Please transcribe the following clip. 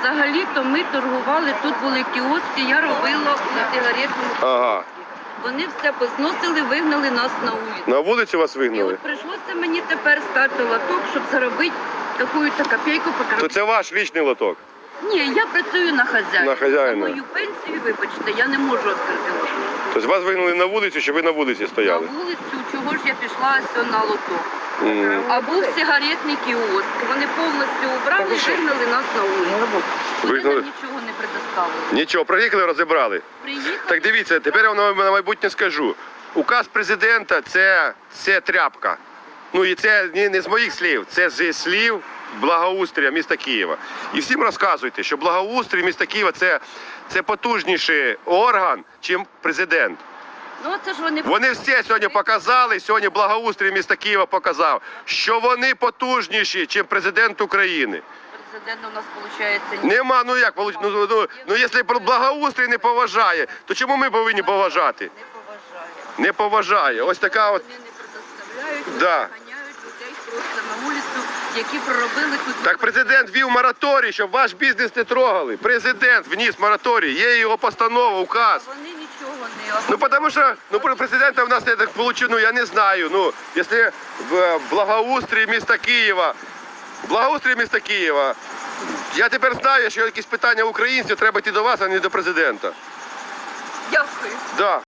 Взагалі-то ми торгували, тут були кіоски, я робила у сигаретному. Ага. Вони все позносили, вигнали нас на вулицю. На вулицю вас І вигнали? от прийшлося мені тепер стати лоток, щоб заробити какую-то копійку То це ваш лічний лоток. Ні, я працюю на хазяїна. На хазяїна. Мою пенсію, вибачте, я не можу відкрити лоток. Тобто вас вигнали на вулицю, щоб ви на вулиці стояли? На вулицю, чого ж я пішла ось на лоток. А був сигаретний кіоск. Вони повністю убрали, вигнали нас на вулицю. Вони Вигнали? нічого не предоставили. Нічого, приїхали, розібрали. Приїхали. Так дивіться, тепер я вам на майбутнє скажу. Указ президента це, це тряпка. Ну і це не, не з моїх слів, це з слів благоустрія міста Києва. І всім розказуйте, що благоустрій міста Києва це, це потужніший орган, чим президент. Ну це ж вони Вони всі сьогодні показали, сьогодні благоустрій міста Києва показав, що вони потужніші, чим президент України. президент у нас виходить ні. Нема, ну як, получ- ну, ну, ну якщо благоустрій не поважає, то чому ми повинні поважати? Не поважає. Не поважає. Ось така от. Вони не предоставляють, Да. ганяють людей просто на вулицю, які проробили тут. Так президент ввів мораторій, щоб ваш бізнес не трогали. Президент вніс мораторій, є його постанова, указ. Вони нічого Ну потому що ну президента в нас я так получил, ну я не знаю. Ну, якщо в благоустрій міста Києва, благоустрій міста Києва, я тепер знаю, що якісь питання українців треба йти до вас, а не до президента. Дякую. Да.